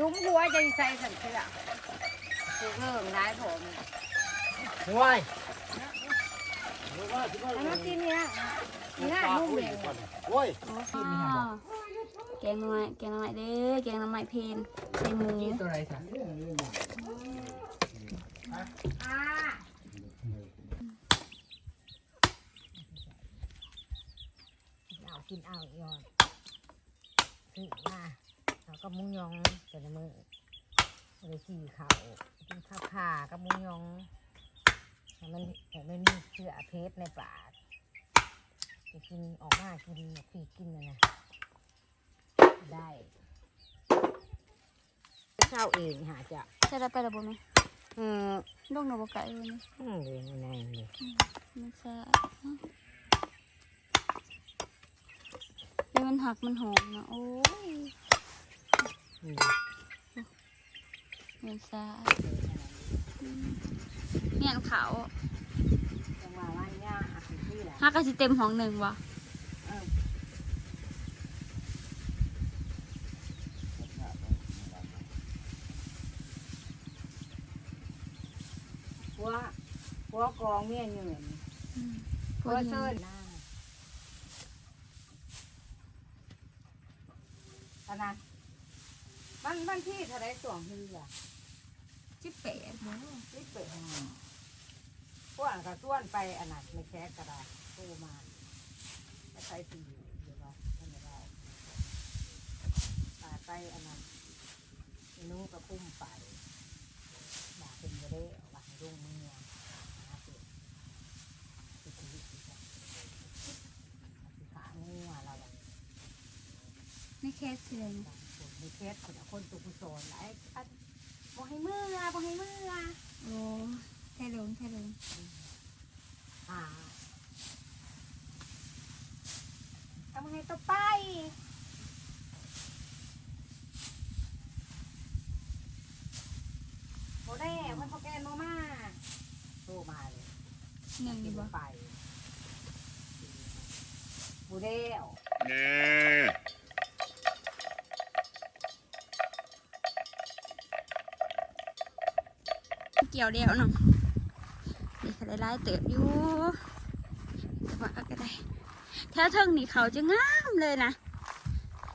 ลุงหัวจะใส่สันเสือถูกเริ่มได้ผมว้ายอันนั้นที่นี่นะนี่นะนุ่มเองโอ้ยแกงหน่อไม้แกงหน่อไม้เด้อแกงหน่อไม้เพนใส่หมูตัวไรสักเอากินเอาอีกอนซื้อมาเขา ก็มุงยองแต่ละมือเลยขี่เขากินข้าวขากับมุงยองให้มันให้มันมีเชื้อเพชรในปากจะกินออกมากินผีกินนะนะได้เช้าเองหาจะใส่ได้ไปแล้วบ่แม่อืมลงหนูบ่ไก่เลยนี่อืมเลยในเลยมันซะเดี๋ยวมันหักมันหอมนะโอ้ย อืมมันซะเนี่ยขาวจังหวะว่าเนี่ยหักที่แหละหักก็สิเต็มห้องหนึ่งว่ะหัวหัวกองเมียยืนอืมหัวเซินอันนั้นมั นมันที่เท่าไรสองเฮือสิบแปดบ่ที่เปิดพวกอันก็ต้วนไปอันนั้นไม่แค่กระดาษโตมาจะใช้ตีอยู่เดี๋ยวว่าท่านจะได้ตาไปอันนั้นนู้นก็พุ่มไปบาเป็นไปได้หลังรุ่งเมืองนะเด็กสิชีวิตสิจ้ะสิขางัวเราอะไม่แค่เสื่อม บางคนมีเคสคนละคนตุกุศลหลายอันบอกให้เมื่อบอกให้เมื่อโอ้แค่ลงแค่ลงอ่าทำให้ต่อไปโอ้ได้มันพอแกนมามาโทรมาเลยหนึ่งดีบ่ไปโบูเดล เกี่ยวเดียวเนาะนี่ก็ได้ไล่เติบอยู่แต่ว่าก็ได้แถวเทิงนี่เขาจะงามเลยนะ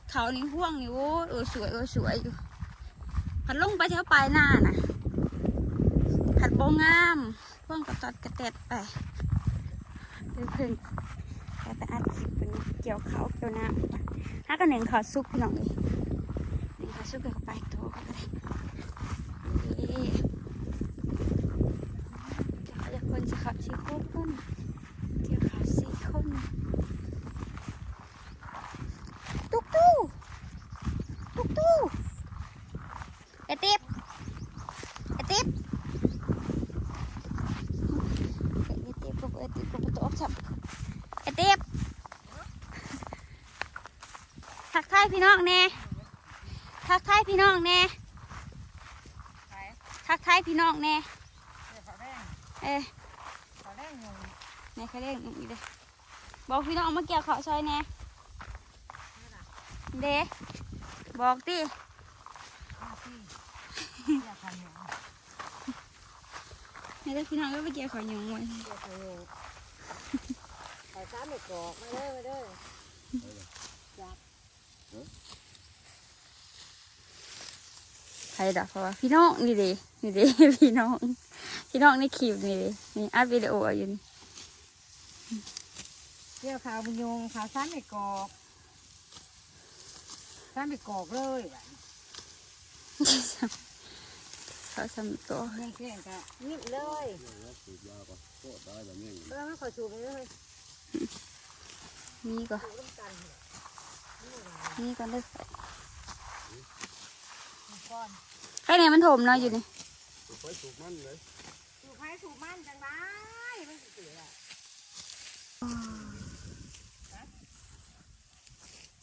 เขานี่ห่วงนี่โอ้เออสวยเออสวยอยู่ผัดลงไปแถวปลายหน้าน่ะผัดโบงามห่วงกระตอดกระเต็ดไปเดี๋ยวเพิ่งแต่ไปอัดคลิปเป็นเกี่ยวเขาเกี่ยวน้ำถ้ากันหนึ่งเขาซุกพี่น้องเลยหนึ่งเขาซุกเกี่ยวไปโตก็ได้เอ๊ะเดี๋ยวเขาจะ คนจะขับสี่คนเดี๋ยวขาสี่คนตุ๊กตู้ตุ๊กตู้ไอติ๊บไอติ๊บไอติ๊บก็ไอติ๊บก็ประตูออกจับไอติ๊บทักทายพี่น้องแน่ทักทายพี่น้องแน่ทักทายพี่น้องแน่เออ ในเขาเรียกอย่างนี้เลยบอกพี่น้องเอามาเกี่ยวเขาวซอยแน่เด้บอกดิห้าที่เรียกคันหนึ่งให้ได้พี่น้องก็ไปเกี่ยวเขาวหยุงไว้เรียกคันหนึ่งไปซ้ำอีกกอกมาเด้อมาเด้อใครดอกเพราะว่าพี่น้องนี่เดินี่เดิพี่น้อง พี่น้องในคลิปนี่เดินี่อัดวิดีโออยู่นี่เรียกขาวบุญยงขาวซ้ำอีกกอกซ้ำอีกกอกเลยแบบเขาสมตัวเงี้ยเงี้ยก็นิบเลยเออไม่ขอชูไปเลยนี่ก็ชูร่วมกันนี่ก็ได้ก้อนใครเนี่ยมันถมเนาะอยู่นี่ไป ถูกมันเลยชูใครมันจังได้ไม่เสียอะ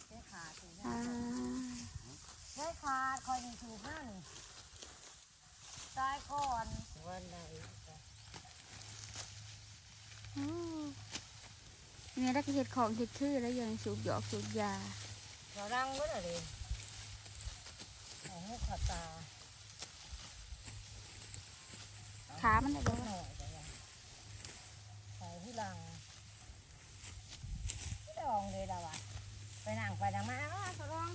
ได้ขาดอ่าได้ขาดคอยมีชูห้าหนึ่งตายก่อนวันไหนอู้นี่ยได้ก็เห็ดของเห็ดคือแล้วยังสูบหยอกสูบยาเราดังก็เลยหูขาตา ขามันได้หบ่น่อยใส่ที่ลังไม่ได้องเลยดาวะไปนั่งไปนั่งมาเอ้าวทดลอง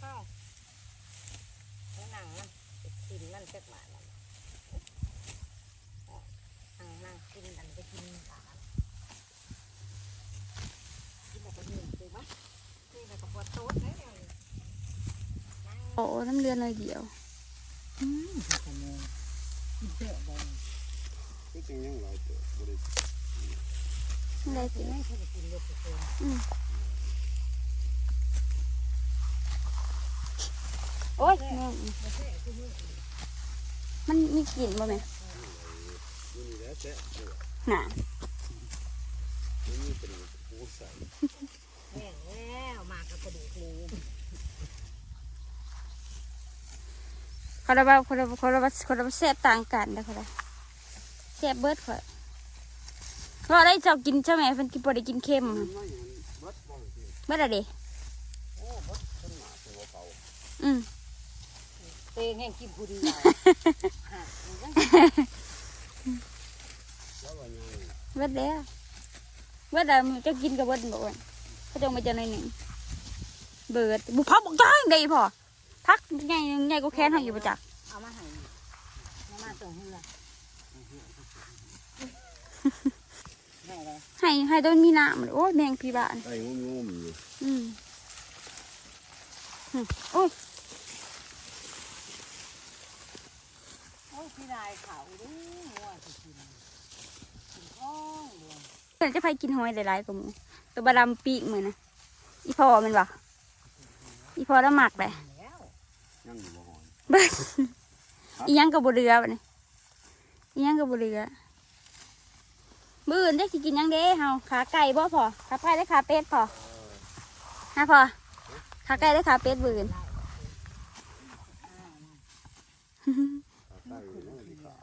เข้าไปนั่งมันกินมันเจ็กหมาแล้วนั่งนั่งกินอันไปกินขากินแบบนี้ถูกไหมนี่แบบกับปวดโต๊ดเลยเนี่ยโอ้น้ำเลือนเลยเดียวอืมขโมยกินเจอะเลย ก็จริงยังหลายตัวบ่ได้ อะ ไรกิสินไม่เคยกินเลยทุกคนโอ้ยแม่งไม่ใช่คือมือมันมีกลิ่นบ่แม่นี่นี่แหละแซ่บตัวน่ะนี่เป็นปูใส่แห้งแล้วมากกับกระดูกหมูเขาระบาเขาระบาเขาระบาเขาระบาแซ่บต่างกันนะเขาระแซ่บเบิดข่อ ยว่าได้เจ้ากินใช่ไหมเพิ่นกินบ่ได้กินเค็มมันไม่เห็นเบิดบ่สิเบิดอะเด้โอ้เบิดต้นหมาตัวเก่าอืมเตงแห้งกินผู้เดียวแล้วว่ายังเบิดแล้วเบิดแล้วมันจะกินกับเบิดบ่ว่าเขาจะเอามาจะหน่อยหนึ่งเบิดบุพักบอกจ้างได้พอพักใหญ่ใหญ่ก็แค้นเขาอยู่ประจัก เอามาให้เอามาส่งเฮือ ให้เลยให้ให้ต้นมีน้ำมันโอ้ยแมงพี่บ้านไอ้งุ่มๆอยู่อืมอืมโอ้ยโอ้ยพี่นายเขาดูงัวสิกินกินท้องเดียวเพิ่นจะไปกินหอยหลายๆกว่าหมูตัวบาดำปีกเหมือนนะอีพอมันบ่อีพอแล้วหมักเลยแล้วยังอยู่บ่หอยเบิดอีหยังกับบเรือบัดนี้อีหยังกับบเรือ มื้ออื่นได้สิกินหยังเด้เฮาขาไก่บ่พอขาไก่ได้ขาเป็ดพอฮะพอขาไก่ได้ขาเป็ดมื้ออื่นตาไก่อยู่นั่นสิขา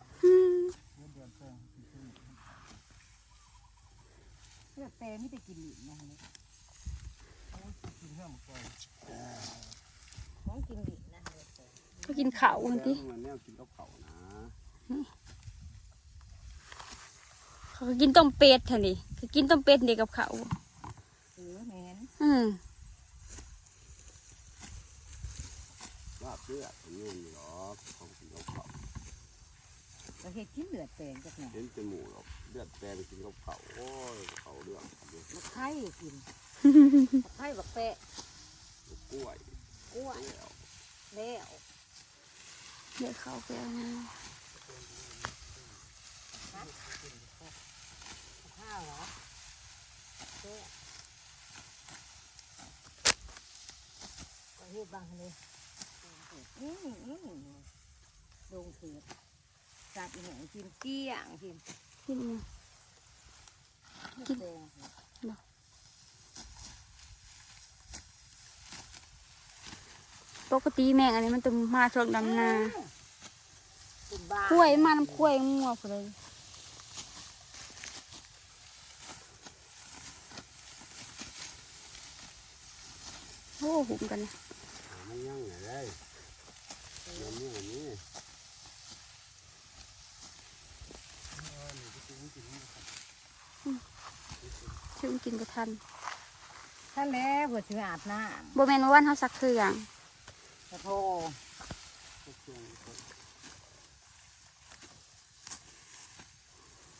เลือกเตไม่ได้กินหลินนะเนี่ยกินเรื่องมันก่อนของกินหลินนะเลือกเตก็กินข้าวหั่นติ มันแนวกินกับเขานะ เขาก็กินต้มเป็ดหั่นดิคือกินต้มเป็ดนี่กับข้าวเออแมนอืมลาบเลือดนี่มันหรอกเขากินกับเขาเราเห็ดกินเลือดแปลงจากไหนเห็นจมูกหรอกเลือดแปลงกินกับเขาโอ้ยเขาเรื่องเดือดมะไข่กินมะไข่บักแปะกล้วยกล้วยแล้วแล้วเดี๋ยวเขาไปเอานะข้าวเหรอแปะก็เฮ็ดบางเลยอืมอืมลงเถือจับอีหงกินเกี้ยงกินกินกินแดงปกติแมงอันนี้มันจะมาช่วงดำนากล้วยมันข้วยงัวเลย อ้หุ่มกันนะมันยังไงได้เดี๋ยวนี้อันนี้ชื่อกินก็ทันท่านแล้วเพื่อถืออาบน้โบแมนว่าวันเขาสักคืออย่างกระโท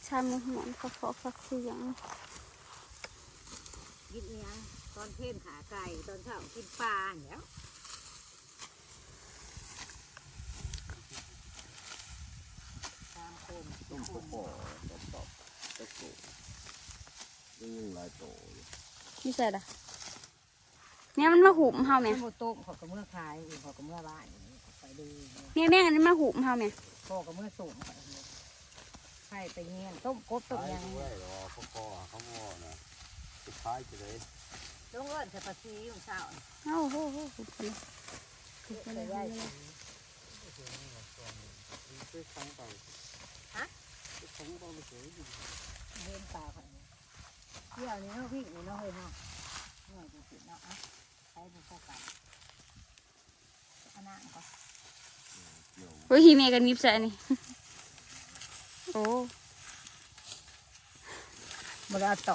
ชามือหมอนเขาฟอกสักคืออย่างกินอิหยัง ตอนเพ่นขาไก่ตอนเช้ากินปลาเนี่ยตามโคมต้มโคโค่ตบตบตะโกยังหลายโตอยู่นี่ใส่ละเนี่ยมันมาหุมเฮาไหมโมโต้ขอกระเมื่อขายขอกระเมื่อบ้านไปดูเนี่ยแม่งอันนี้มาหุมเฮาไหมพ่อกระเมื่อสูงไข่ไปเงี้ยต้มกบต้มขายยังด้วยหรอพ่อพ่อเขาหม้อนะสุดท้ายจะได้ ลงเอิญใส่ปลาซีของเช้าเอ้าโหโหหุมกันเลยหุมกันใส่เลยย่ายซื้อครั้งต่างซื้อครั้งต่างไปซื้อเห็นปลาผ่านเที่ยวนี้เขาวิ่งนี่เนาะเฮ้ยเนาะหน่อยจริงๆเนาะอะใช้บุกกันอันนางก่อนเกี่ยวโอ้ยฮีเมกันนิบใส่นี่โอ้บ่ได้เอาต่อ